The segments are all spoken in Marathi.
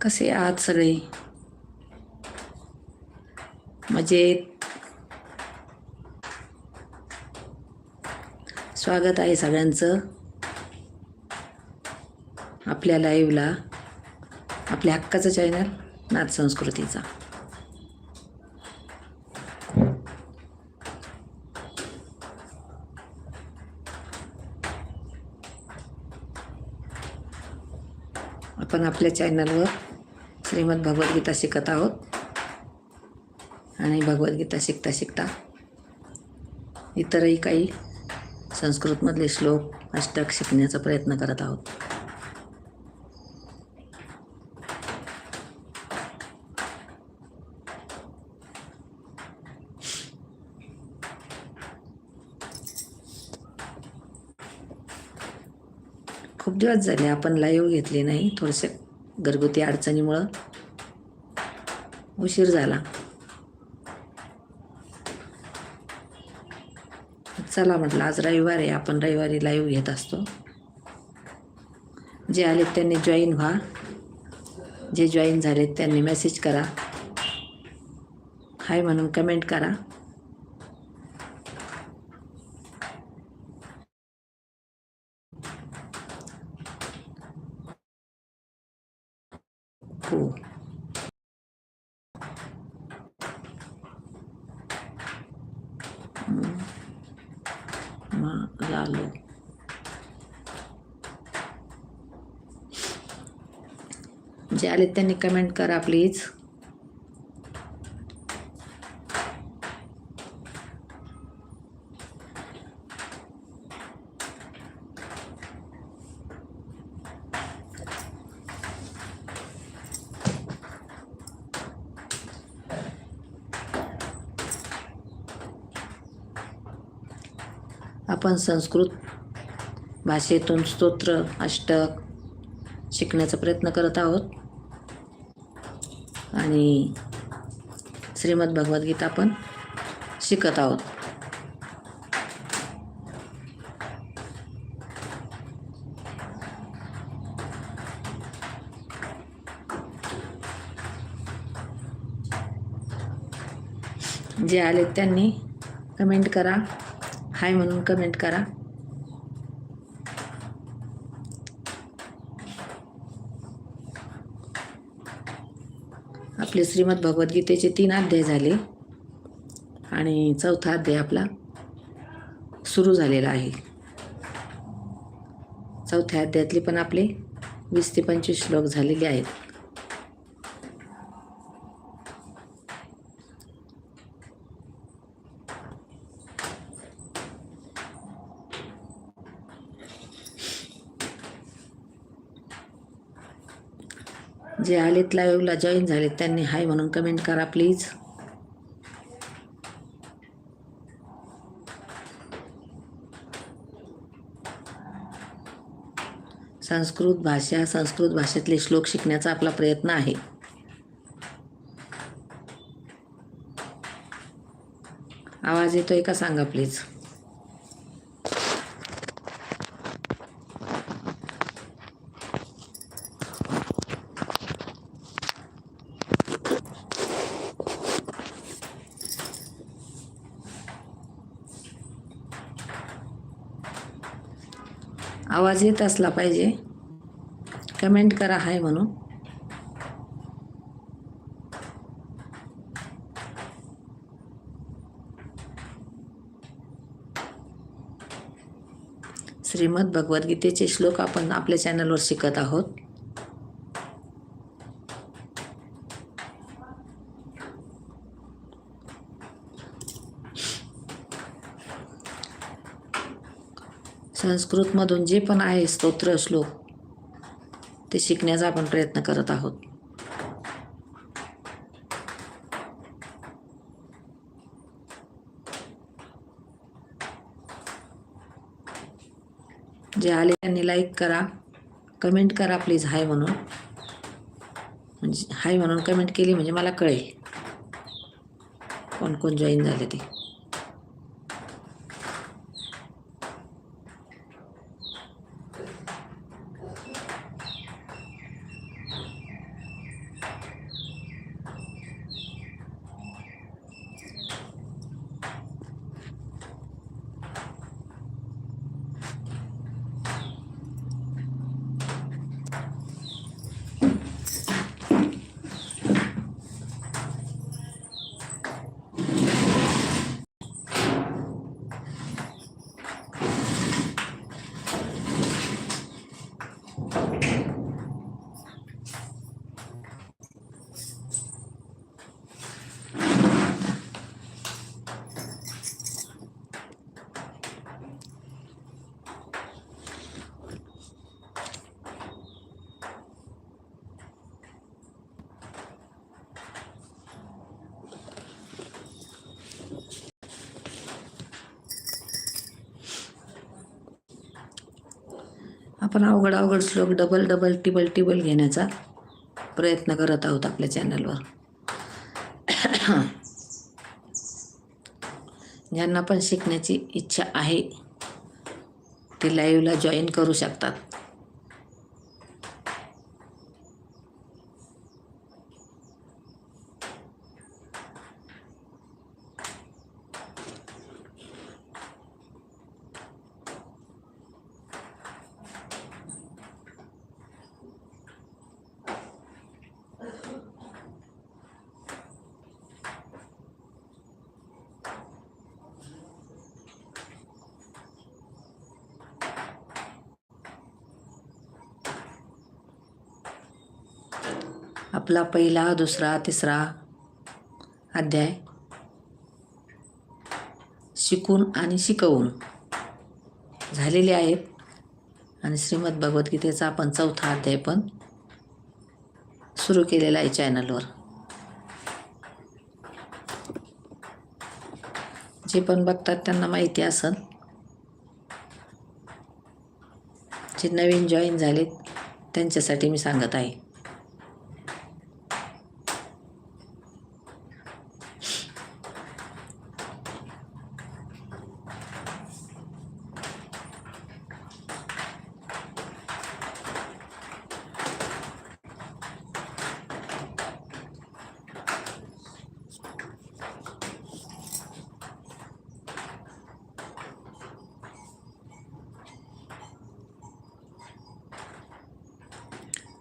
कसे आहात सगळे? मजेत? स्वागत आहे सगळ्यांचं. आपल्या लाईव्हला आपल्या हक्काचं चॅनल नाथ संस्कृतीचा. आपण आपल्या चॅनलवर श्रीमद भगवद्गीता शिकत आहोत. आणि भगवद्गीता शिकता शिकता इतरही काही संस्कृतमधले श्लोक अष्टक शिकण्याचा प्रयत्न करत आहोत. खूप दिवस झाले आपण लाईव्ह घेतली नाही थोडेसे घरगुती अडचणीमुळं उशीर झाला. चला म्हटलं आज रविवार आहे आपण रविवारी लाईव्ह घेत असतो. जे आले त्यांनी जॉईन व्हा. जे जॉईन झालेत त्यांनी मेसेज करा. हाय म्हणून कमेंट करा हो मग झालो जे आले त्यांनी कमेंट करा प्लीज आपण संस्कृत भाषेतून स्तोत्र अष्टक शिकण्याचा प्रयत्न करत आहोत. आणि श्रीमद भगवद्गीता पण शिकत आहोत. जे आले त्यांनी कमेंट करा. हाय म्हणून कमेंट करा. आपले श्रीमद भगवद्गीतेचे तीन अध्याय झाले. आणि चौथा अध्याय आपला सुरू झालेला आहे. चौथ्या अध्यायातले पण आपले वीस ते पंचवीस श्लोक झालेले आहेत. जे आलेत लाईव्हला जॉईन झालेत त्यांनी हाय म्हणून कमेंट करा प्लीज संस्कृत भाषा संस्कृत भाषेतले श्लोक शिकण्याचा आपला प्रयत्न आहे. आवाज येतोय का? सांगा प्लीज आवाज येत असला पाहिजे. कमेंट करा हाय म्हणून. श्रीमद भगवद्गीतेचे श्लोक आपण आपल्या चॅनलवर शिकत आहोत. संस्कृतमधून जे पण आहे स्तोत्र श्लोक ते शिकण्याचा आपण प्रयत्न करत आहोत. जे आले त्यांनी लाईक करा कमेंट करा प्लीज हाय म्हणून. म्हणजे हाय म्हणून कमेंट केली म्हणजे मला कळेल. कोण कोण जॉईन झाले ते. आपण अवघड अवघड श्लोक डबल डबल टिबल टिबल घेण्याचा प्रयत्न करत आहोत आपल्या चॅनलवर ज्यांना पण शिकण्याची इच्छा आहे ते लाईव्हला जॉईन करू शकतात. आपला पहिला दुसरा तिसरा अध्याय. शिकून आणि शिकवून. झालेले आहेत. आणि श्रीमद भगवद्गीतेचा आपण चौथा अध्याय पण सुरू केलेला आहे चॅनलवर जे पण बघतात त्यांना माहिती असेल. जे नवीन जॉईन झालेत त्यांच्यासाठी मी सांगत आहे.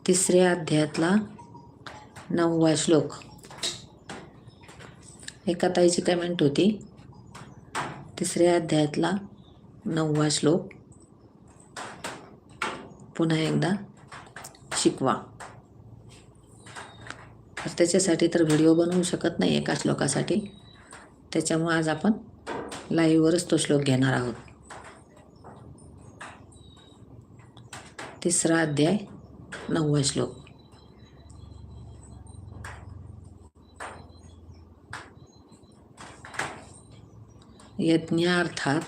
तिसऱ्या अध्यायातला नववा श्लोक. एका ताईची कमेंट होती. तिसऱ्या अध्यायातला नववा श्लोक. पुन्हा एकदा शिकवा. तर त्याच्यासाठी तर व्हिडिओ बनवू शकत नाही एका श्लोकासाठी. त्याच्यामुळे आज आपण लाईव्हवरच तो श्लोक घेणार आहोत. तिसरा अध्याय नववा श्लोक. यज्ञार्थात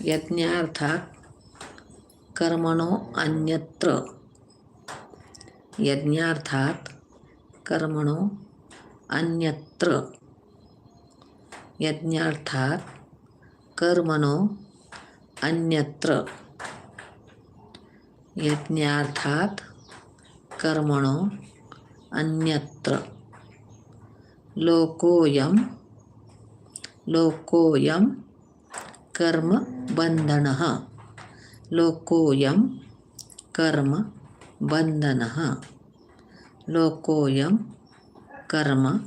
यज्ञार्थात कर्मणो अन्यत्र. यज्ञार्थात कर्मणो अन्यत्र. यज्ञार्थात कर्मणो अन्यत्र. यज्ञार्थात कर्मणो अन्यत्र। लोकोऽयं लोकोऽयं कर्म बन्धनः। लोकोऽयं कर्म बन्धनः। लोकोऽयं कर्म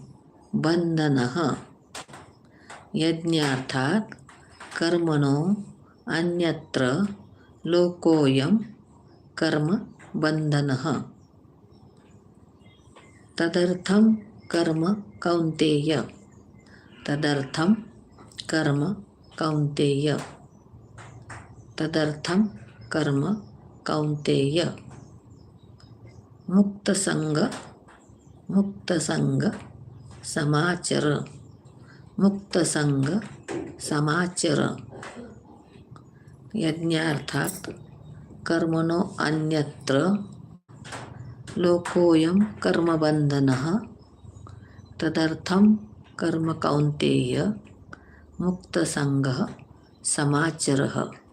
बन्धनः। यज्ञार्थात् कर्मणो अन्यत्र। लोकोऽयं कर्म बन्धनः तदर्थं कर्म कौन्तेय। तदर्थं कर्म कौन्तेय। तदर्थं कर्म कौन्तेय। मुक्तसंग मुक्तसंग समाचर। मुक्तसंग समाचर। यज्ञार्थात कर्मणो अन्यत्र लोकोऽयं कर्मबन्धनः। तदर्थं कर्म कौन्तेय मुक्तसङ्गः समाचरः।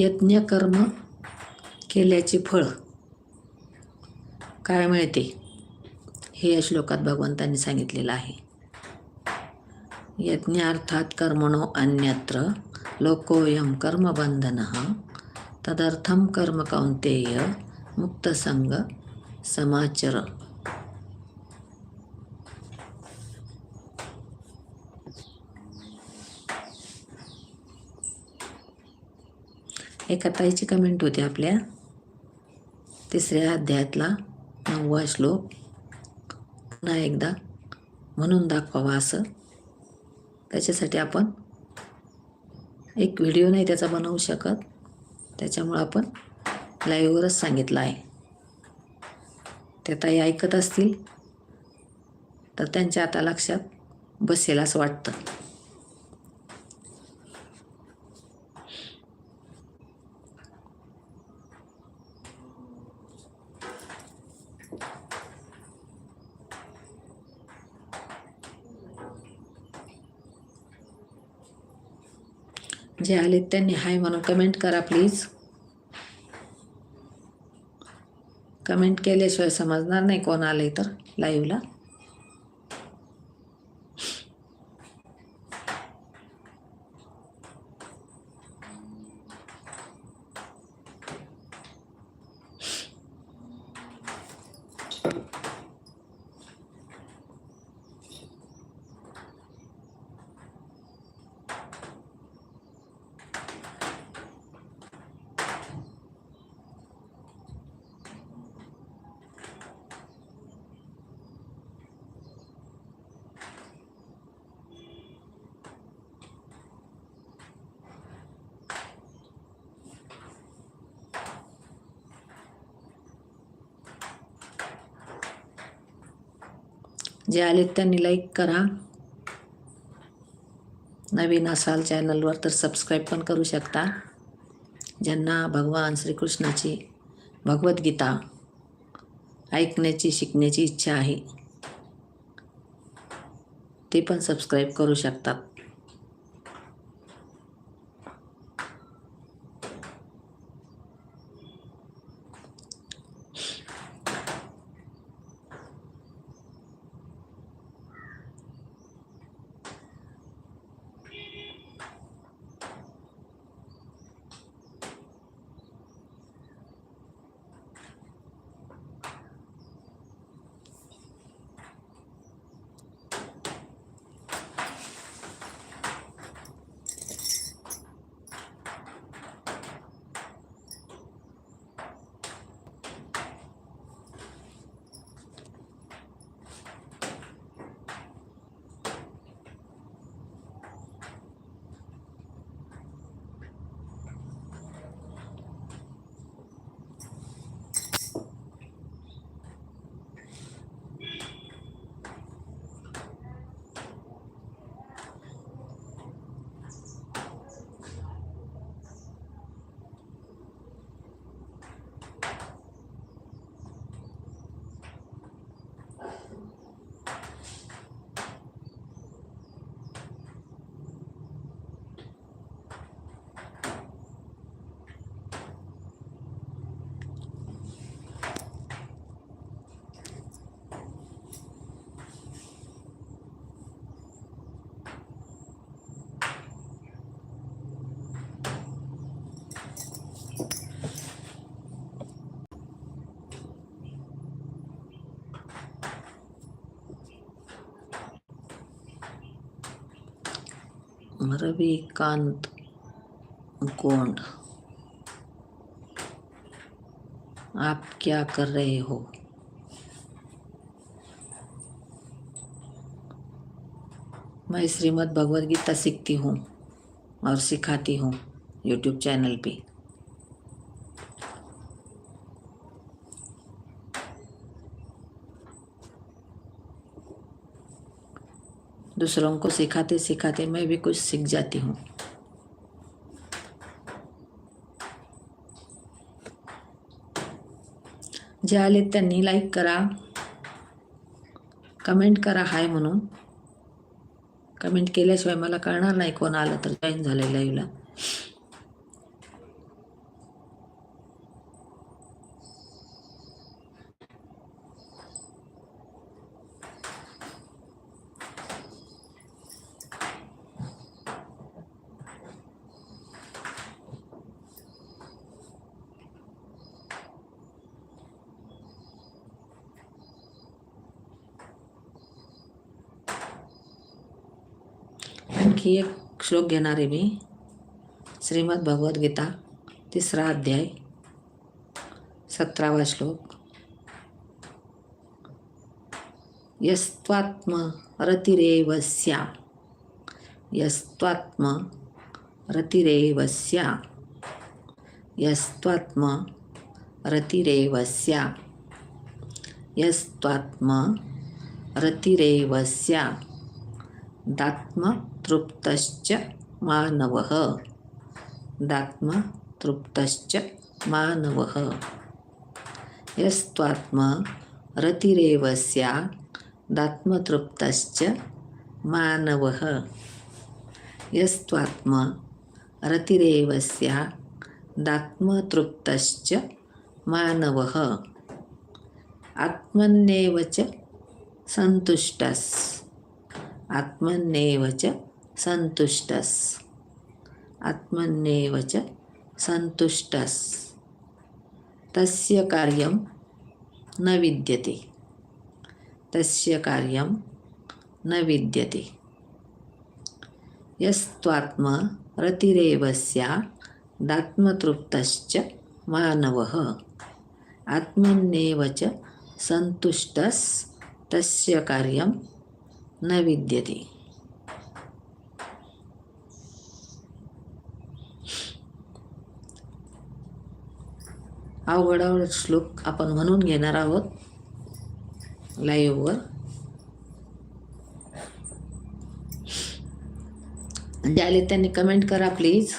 यज्ञकर्म केल्याचे फळ काय मिळते? हे या श्लोकात भगवंतांनी सांगितलेलं आहे. यज्ञार्थात कर्मणो अन्यत्र लोकोयम कर्मबंधन तदर्थं कर्म कौंतेय मुक्तसंग समाचर। एका ताईची कमेंट होती आपल्या. तिसऱ्या अध्यायातला नववा श्लोक. पुन्हा एकदा म्हणून दाखवावा असं. त्याच्यासाठी आपण एक व्हिडिओ नाही त्याचा बनवू शकत. त्याच्यामुळं आपण लाईव्हवरच सांगितलं आहे. त्या ताई ऐकत असतील तर त्यांच्या आता लक्षात बसेल असं वाटतं. जे आलेत त्यांनी हाय म्हणून कमेंट करा प्लीज कमेंट केल्याशिवाय समजणार नाही कोण आले तर लाईव्हला जे आलेत त्यांनी लाईक करा. नवीन असाल चॅनलवर तर सबस्क्राईब पण करू शकता. ज्यांना भगवान श्रीकृष्णाची भगवद्गीता ऐकण्याची शिकण्याची इच्छा आहे ते पण सबस्क्राईब करू शकतात. रविकांत गोंड। आप क्या कर रहे हो? मैं श्रीमद् भगवद गीता सीखती हूँ और सिखाती हूँ यूट्यूब चैनल पे। दूसरों को सिखाते सिखाते मैं भी कुछ सीख जाती हूँ। जे आले त्यांनी लाईक करा। कमेंट करा हाय म्हणून। कमेंट केल्याशिवाय मला कळणार नाही कोण आलं तर जॉईन झालं लाईव्हला आणखी एक श्लोक घेणार मी. श्रीमद भगवद्गीता तिसरा अध्याय सतरावा श्लोक. यस्त्वात्मरतिरेवस्या यस्त्वात्मरतिरेवस्या यस्त्वात्मरतिरेवस्या यस्त्वात्मरतिरेवस्या दात्म तृप्तश्च मानवः। दात्मा तृप्तश्च मानवः। दात्मतृप्तश्च मानवः यस्त्वात्म रतिरेव स्यात् दात्मतृप्तश्च मानवः। यस्त्वात्म रतिरेव स्यात् दात्मतृप्तश्च मानवः। आत्मन्नेव च सन्तुष्टस् आत्मन्नेव च सन्तुष्टस् आत्मन्येव च सन्तुष्टस् तस्य कार्यं न विद्यते. तस्य कार्यं न विद्यते. यस्त्वात्म रतिरेव स्यादात्मतृप्तश्च मानवः. आत्मन्येव च सन्तुष्टस् तस्य कार्यं न विद्यते. अवघडावड अवघड श्लोक आपण म्हणून घेणार आहोत. लाईव्हवर जे आले त्यांनी कमेंट करा प्लीज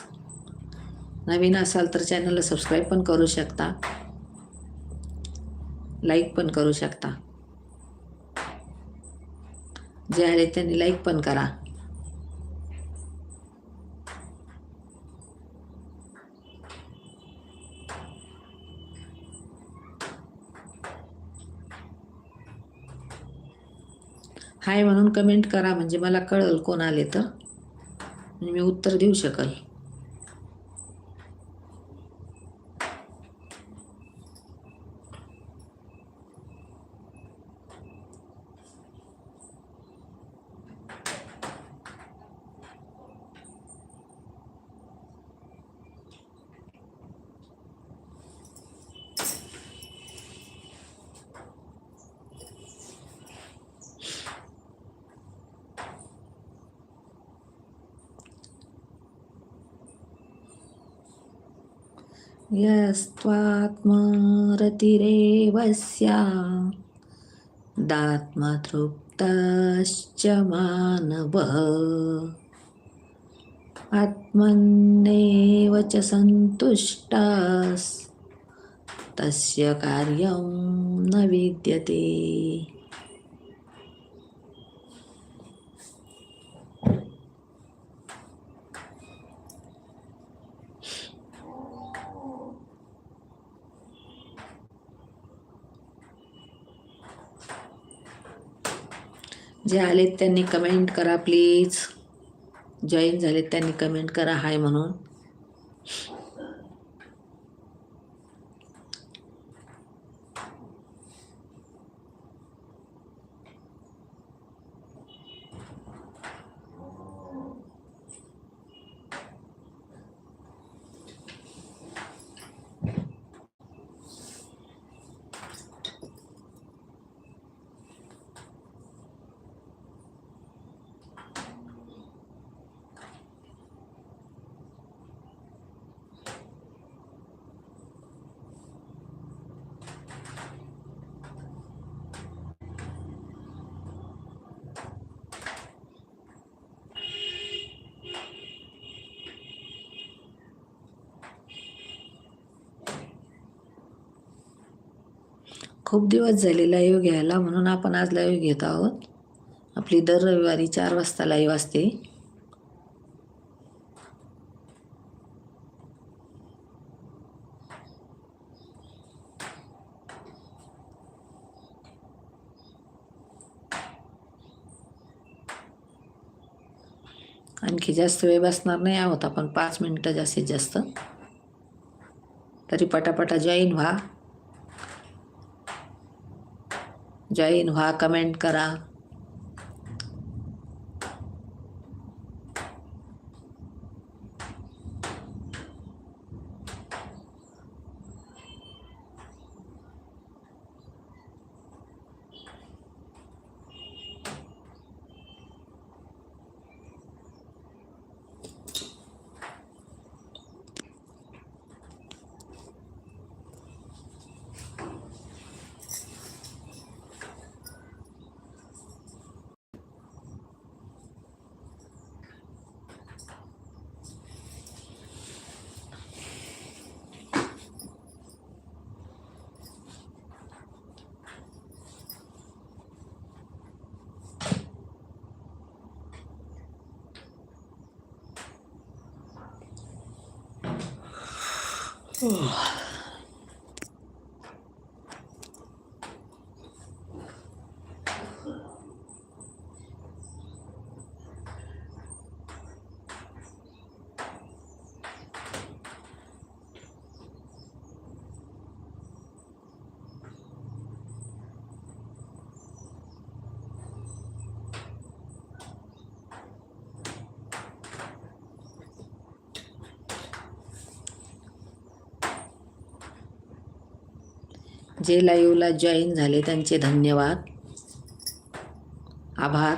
नवीन असाल तर चॅनलला सबस्क्राईब पण करू शकता. लाईक पण करू शकता. जे आले त्यांनी लाईक पण करा. हाय म्हणून कमेंट करा म्हणजे मला कळल कोण आले तर. म्हणजे मी उत्तर देऊ शकल. यस्त्वात्मारतिरेवस्या दात्मतृप्तश्च मानवः। आत्मन्नेव च सन्तुष्टास् तस्य कार्यं न विद्यते। जे आलेत त्यांनी कमेंट करा प्लीज जॉईन झालेत त्यांनी कमेंट करा हाय म्हणून. खूप दिवस झाले लाईव्ह घ्यायला म्हणून आपण आज लाईव्ह घेत आहोत. आपली दर रविवारी चार वाजता लाईव्ह असते. आणखी जास्त वेळ बसणार नाही आहोत आपण पाच मिनटं जास्तीत जास्त. तरी पटापटा जॉईन व्हा. जॉईन व्हा कमेंट करा. う。जे लाईव्हला जॉईन झाले त्यांचे धन्यवाद. आभार.